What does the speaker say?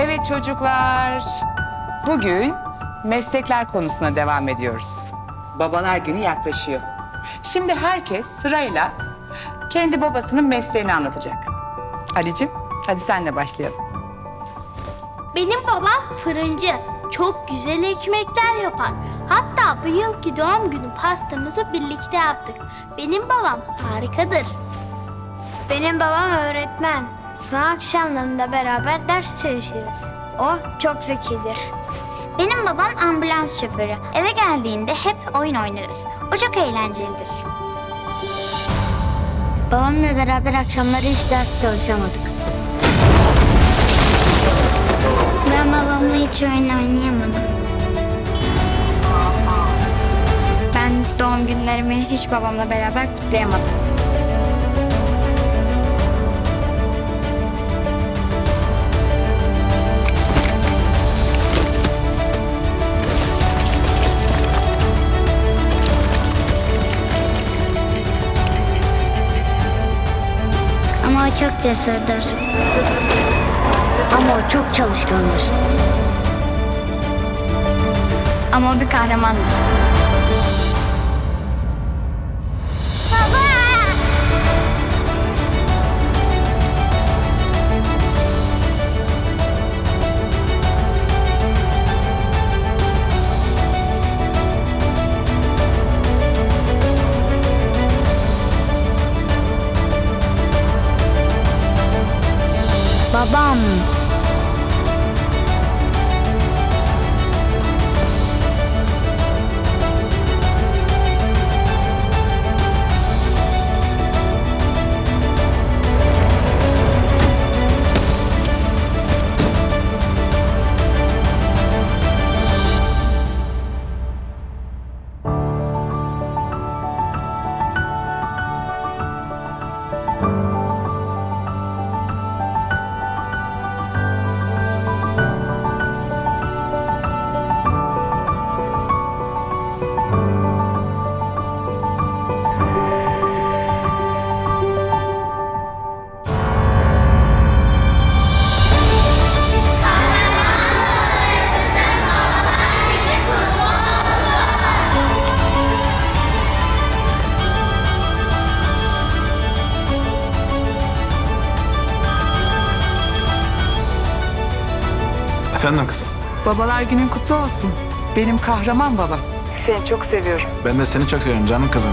Evet çocuklar. Bugün meslekler konusuna devam ediyoruz. Babalar günü yaklaşıyor. Şimdi herkes sırayla kendi babasının mesleğini anlatacak. Ali'cim hadi senle başlayalım. Benim babam fırıncı. Çok güzel ekmekler yapar. Hatta bu yılki doğum günü pastamızı birlikte yaptık. Benim babam harikadır. Benim babam öğretmen. Sınav akşamlarında beraber ders çalışırız. O çok zekidir. Benim babam ambulans şoförü. Eve geldiğinde hep oyun oynarız. O çok eğlencelidir. Babamla beraber akşamları hiç ders çalışamadık. Ben babamla hiç oyun oynayamadım. Ben doğum günlerimi hiç babamla beraber kutlayamadım. Çok cesurdur. Ama o çok çalışkandır. Ama o bir kahramandır. Babam. Efendim kızım. Babalar günün kutlu olsun. Benim kahraman baba. Seni çok seviyorum. Ben de seni çok seviyorum canım kızım.